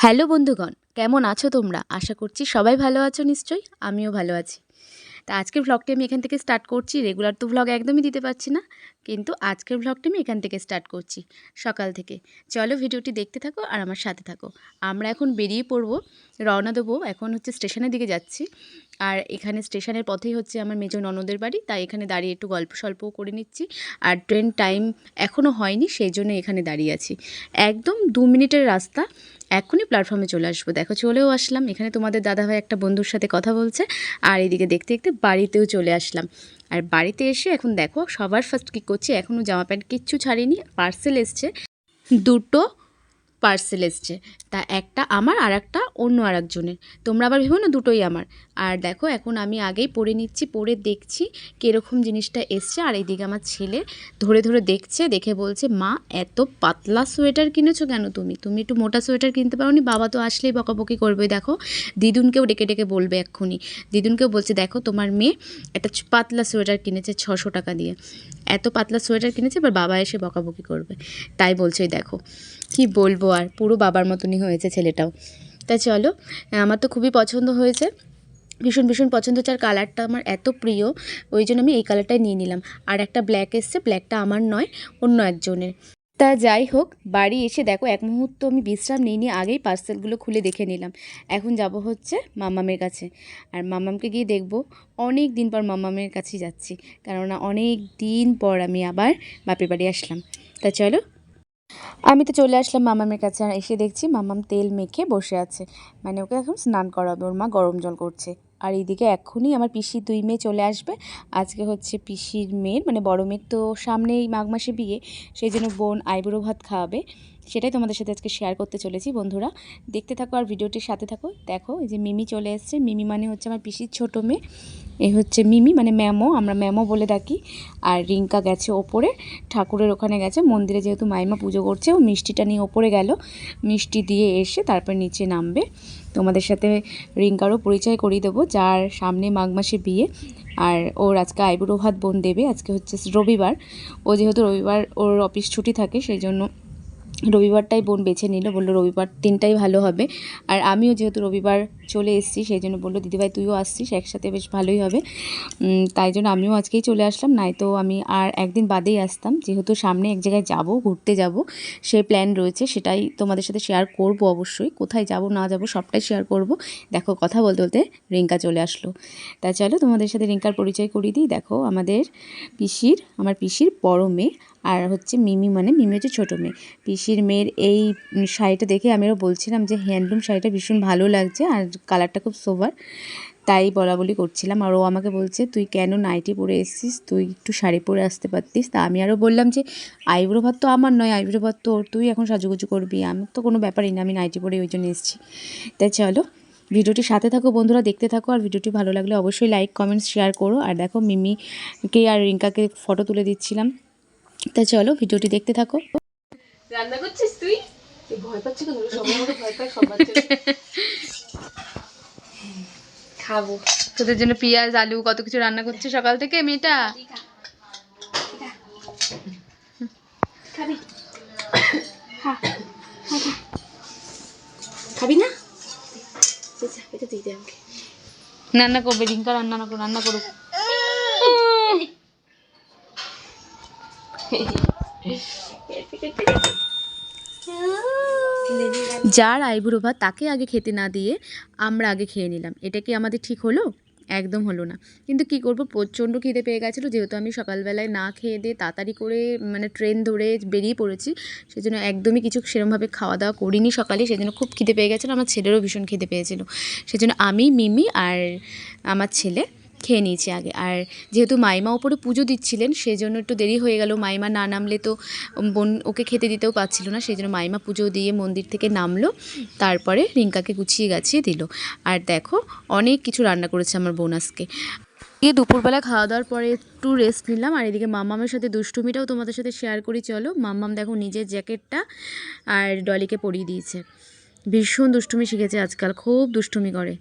Hello বন্ধুগণ, কেমন আছো তোমরা? আশা করছি সবাই ভালো আছো নিশ্চয়ই, আমিও ভালো আছি। তা আজকের ভ্লগটি আমি এখান থেকে স্টার্ট করছি রেগুলার তো ভ্লগ একদমই দিতে পারছি না। কিন্তু আজকের ভ্লগটি আমি এখান থেকে স্টার্ট করছি, সকাল থেকে। চলো ভিডিওটি দেখতে থাকো আর আমার সাথে থাকো। আমরা এখন বেরিয়ে পড়ব, রওনা দেবো। এখন হচ্ছে স্টেশনের দিকে যাচ্ছি। আর এখানে স্টেশনের পথেই হচ্ছে আমার মেজো ননদের বাড়ি, তাই এখানে দাঁড়িয়ে একটু গল্প সল্পও করে নিচ্ছি। আর ট্রেন টাইম এখনও হয়নি, সেই জন্য এখানে দাঁড়িয়ে আছি। একদম দু মিনিটের রাস্তা এক্ষুনি প্ল্যাটফর্মে চলে আসব। দেখো, চলেও আসলাম। এখানে তোমাদের দাদাভাই একটা বন্ধুর সাথে কথা বলছে, আর এদিকে দেখতে দেখতে বাড়িতেও চলে আসলাম। আর বাড়িতে এসে এখন দেখো সবার ফার্স্ট কী করছে এখনও জামা প্যান্ট কিচ্ছু ছাড়িনি পার্সেল এসছে। দুটো পার্সেল এসছে তা একটা আমার আর একটা অন্য আর একজনের তোমরা আবার ভেবো না, দুটোই আমার। আর দেখো, এখন আমি আগেই পরে নিচ্ছি পরে দেখছি কীরকম জিনিসটা এসছে। আর এইদিকে আমার ছেলে ধরে ধরে দেখছে, দেখে বলছে, মা, এত পাতলা সোয়েটার কিনেছো কেন তুমি? তুমি একটু মোটা সোয়েটার কিনতে পারো নি বাবা তো আসলেই বকাবকি করবে, দেখো। দিদুনকেও ডেকে ডেকে বলবে এক্ষুনি। দিদুনকেও বলছে, দেখো, তোমার মেয়ে একটা পাতলা সোয়েটার কিনেছে ছশো টাকা দিয়ে। এত পাতলা সোয়েটার কিনেছে, এবার বাবা এসে বকাবকি করবে। তাই বলছে দেখো কি বলব আর? পুরো বাবার মতনই হয়েছে ছেলেটাও। তা চলো, আমার তো খুবই পছন্দ হয়েছে। ভীষণ ভীষণ পছন্দ হচ্ছে। আর কালারটা আমার এত প্রিয়, ওই জন্য আমি এই কালারটাই নিয়ে নিলাম। আর একটা ব্ল্যাক এসছে ব্ল্যাকটা আমার নয়, অন্য একজনের। তা যাই হোক, বাড়ি এসে দেখো, এক মুহূর্ত আমি বিশ্রাম নিয়ে নিয়ে আগেই পার্সেলগুলো খুলে দেখে নিলাম। এখন যাব হচ্ছে মামামের কাছে। আর মামামকে গিয়ে দেখব, অনেক দিন পর মামামের কাছেই যাচ্ছি। কেননা অনেক দিন পর আমি আবার বাপের বাড়ি আসলাম। তা চলো আমি তো চলে আসলাম মামামের কাছে, আর এসে দেখছি মামাম তেল মেখে বসে আছে। মানে ওকে এখন স্নান করাবে, ওর মা গরম জল করছে। আর এইদিকে এক্ষুনি আমার পিসির দুই মেয়ে চলে আসবে। আজকে হচ্ছে পিসির মেয়ের মানে বড় মেয়ের তো সামনেই মাঘ মাসে বিয়ে, সেই জন্য বোন আইবুড়ো ভাত খাওয়াবে সেটাই তোমাদের সাথে আজকে শেয়ার করতে চলেছি বন্ধুরা। দেখতে থাকো আর ভিডিওটির সাথে থাকো। দেখো, এই যে মিমি চলে এসছে। মিমি মানে হচ্ছে আমার পিসির ছোটো মেয়ে। এ হচ্ছে মিমি মানে ম্যামো আমরা ম্যামো বলে ডাকি। আর রিঙ্কা গেছে ওপরে, ঠাকুরের ওখানে গেছে। মন্দিরে যেহেতু মাইমা পুজো করছে, ও মিষ্টিটা নিয়ে ওপরে গেল। মিষ্টি দিয়ে এসে তারপর নিচে নামবে। তোমাদের সাথে রিঙ্কারও পরিচয় করিয়ে দেবো, যার সামনে মাঘ মাসে বিয়ে। আর ওর আজকে আইবুড়ো ভাত বোন দেবে, আজকে হচ্ছে রবিবার। ও যেহেতু রবিবার ওর অফিস ছুটি থাকে, সেই জন্য রবিবারটাই বোন বেছে নিল, বলল রবিবার দিনটাই ভালো হবে। আর আমিও যেহেতু রবিবার চলে এসেছি, সেই জন্য বলল, দিদিভাই, তুইও আসছিস, একসাথে বেশ ভালোই হবে। তাই জন্য আমিও আজকেই চলে আসলাম নাই তো আমি আর একদিন বাদেই আসতাম। যেহেতু সামনে এক জায়গায় যাব, ঘুরতে যাব সেই প্ল্যান রয়েছে, সেটাই তোমাদের সাথে শেয়ার করব অবশ্যই। কোথায় যাব, না যাব, সবটাই শেয়ার করব। দেখো, কথা বলতে বলতে রিঙ্কা চলে আসলো। তা চলো তোমাদের সাথে রিঙ্কার পরিচয় করিয়ে দিই। দেখো, আমাদের পিসির, আমার পিসির বড় মেয়ে আর হচ্ছে মিমি মানে মিমি হচ্ছে ছোটো মেয়ে। পিসির মেয়ের এই শাড়িটা দেখে আমিও বলছিলাম যে, হ্যান্ডলুম শাড়িটা ভীষণ ভালো লাগছে আর কালারটা খুব সোভার। তাই বলা বলি করছিলাম। আর ও আমাকে বলছে, তুই কেন নাইটি পরে এসেছিস? তুই একটু শাড়ি পরে আসতে পারতিস। তা আমি আরও বললাম যে, আইব্রো ভাত তো আমার নয়, আইব্রো ভাত তো তুই এখন সাজুগুজু করবি। আমার তো কোনো ব্যাপারই না, আমি নাইটি পরে ওই জন্য এসেছি। তাই চলো, ভিডিওটি সাথে থাকো, বন্ধুরা দেখতে থাকো। আর ভিডিওটি ভালো লাগলে অবশ্যই লাইক কমেন্ট শেয়ার করো। আর দেখো, মিমিকে আর রিঙ্কাকে ফটো তুলে দিচ্ছিলাম। তা চলো ভিডিওটি দেখতে থাকো। রান্না করছিস তুই? ভয় পাচ্ছি কেন? সবার মধ্যে ভয় পায় সব খাব। তোদের জন্য পেঁয়াজ আলু কত কিছু রান্না করছে সকাল থেকে মেয়েটা? খাবি। খাবি না? রান্না করবে রিঙ্কা রান্না না করো- রান্না করুক। যার আইবুড়ো ভাত তাকে আগে খেতে না দিয়ে আমরা আগে খেয়ে নিলাম। এটা কি আমাদের ঠিক হলো? একদম হলো না। কিন্তু কি করব? প্রচণ্ড খিদে পেয়ে গেছিল। যেহেতু আমি সকালবেলায় না খেয়ে দিয়ে তাড়াতাড়ি করে মানে ট্রেন ধরে বেরিয়ে পড়েছি, সেজন্য একদমই কিছু সেরমভাবে খাওয়া দাওয়া করিনি সকালে। সেজন্য খুব খিদে পেয়ে গেছিল। আমার ছেলেরও ভীষণ খিদে পেয়েছিল। সেজন্য আমি, মিমি আর আমার ছেলে খেয়ে নিয়েছি আগে। আর যেহেতু মাইমা ওপরে পুজো দিচ্ছিলেন সেই জন্য একটু দেরি হয়ে গেল। মাইমা না নামলে তো বোন ওকে খেতে দিতেও পারছিল না সেই জন্য মাইমা পুজো দিয়ে মন্দির থেকে নামলো, তারপরে রিঙ্কাকে গুছিয়ে গাছিয়ে দিল। আর দেখো, অনেক কিছু রান্না করেছে আমার বোন আজকে। গিয়ে দুপুরবেলা খাওয়া দাওয়ার পরে একটু রেস্ট নিলাম, আর এদিকে মাম্মামের সাথে দুষ্টুমিটাও তোমাদের সাথে শেয়ার করি, চলো। মাম্মাম দেখো নিজের জ্যাকেটটা আর ডলিকে পরিয়ে দিয়েছে। ভীষণ দুষ্টুমি শিখেছে আজকাল, খুব দুষ্টুমি করে।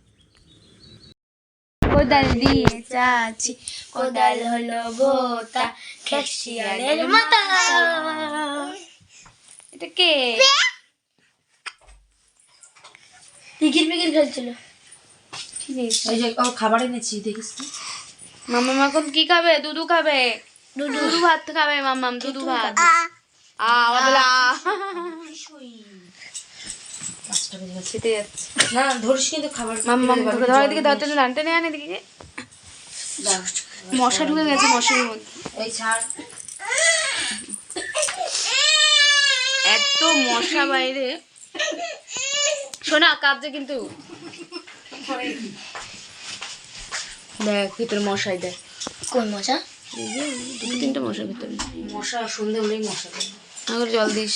কোদাল দিয়ে চাচি কোদাল হলো ভোতা খেসিয়ালের মাথা। এটা কে? পিকির পিকির খেলছিল? এই যে ও খাবার এনেছি দেখিস তো। মাম্মাম এখন কি খাবে? দুধু খাবে। দুধু। ভাত খাবে মাম্মাম দুধু ভাত। আ বলে আ যাচ্ছে। না ধরিস কিন্তু খাবার ধর এদিকে ধরতে এদিকে। দাও। মশা ঢুকে গেছে মশার মধ্যে। এই ছাড়। এত মশা বাইরে। শোনা কাঁদছে কিন্তু। দেখ ভিতরে মশাই দেখ। কোন মশা? দুটো তিনটে মশা ভিতরে। মশা সন্ধে হলেই মশা জল দিস।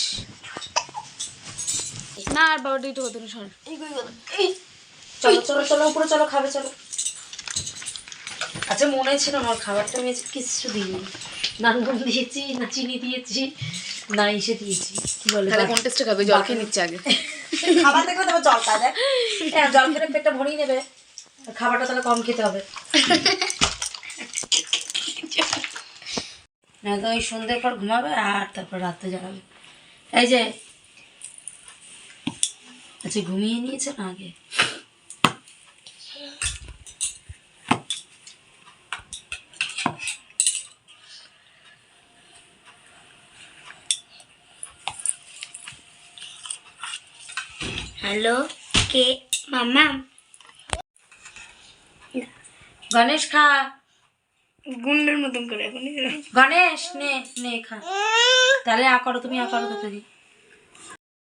না আর বাবাটা একটু কত সর। চলো চলো চলো উপরে চলো খাবে চলো। আচ্ছা মনে ছিল না খাবারটা আমি কিচ্ছু দিইনি। না নুন দিয়েছি না চিনি দিয়েছি না ইসে দিয়েছি। কি বলে তাহলে কোন টেস্টে খাবে জল খেয়ে নিচ্ছে আগে। খাবার তবে জল খাবে হ্যাঁ জল খেলে পেটটা ভরিয়ে নেবে। খাবারটা তাহলে কম খেতে হবে। না তো ওই সন্ধ্যের পর ঘুমাবে আর তারপর রাত্রে জাগাবে। এই যে আচ্ছা ঘুমিয়ে নিয়েছে না আগে? হ্যালো কে? মাম্মা? গণেশ খা। গুন্ডের মতন করে এখন গণেশ নে নে খা। তাহলে আ করো তুমি আ করো দিই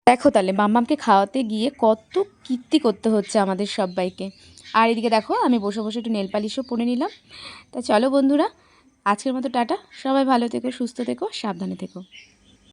দেখো তাহলে মাম্মামকে খাওয়াতে গিয়ে কত কীর্তি করতে হচ্ছে আমাদের সবাইকে আর এদিকে দেখো, আমি বসে বসে একটু নেল পালিশও পরে নিলাম। তা চলো বন্ধুরা, আজকের মতো টাটা। সবাই ভালো থেকো, সুস্থ থেকো, সাবধানে থেকো।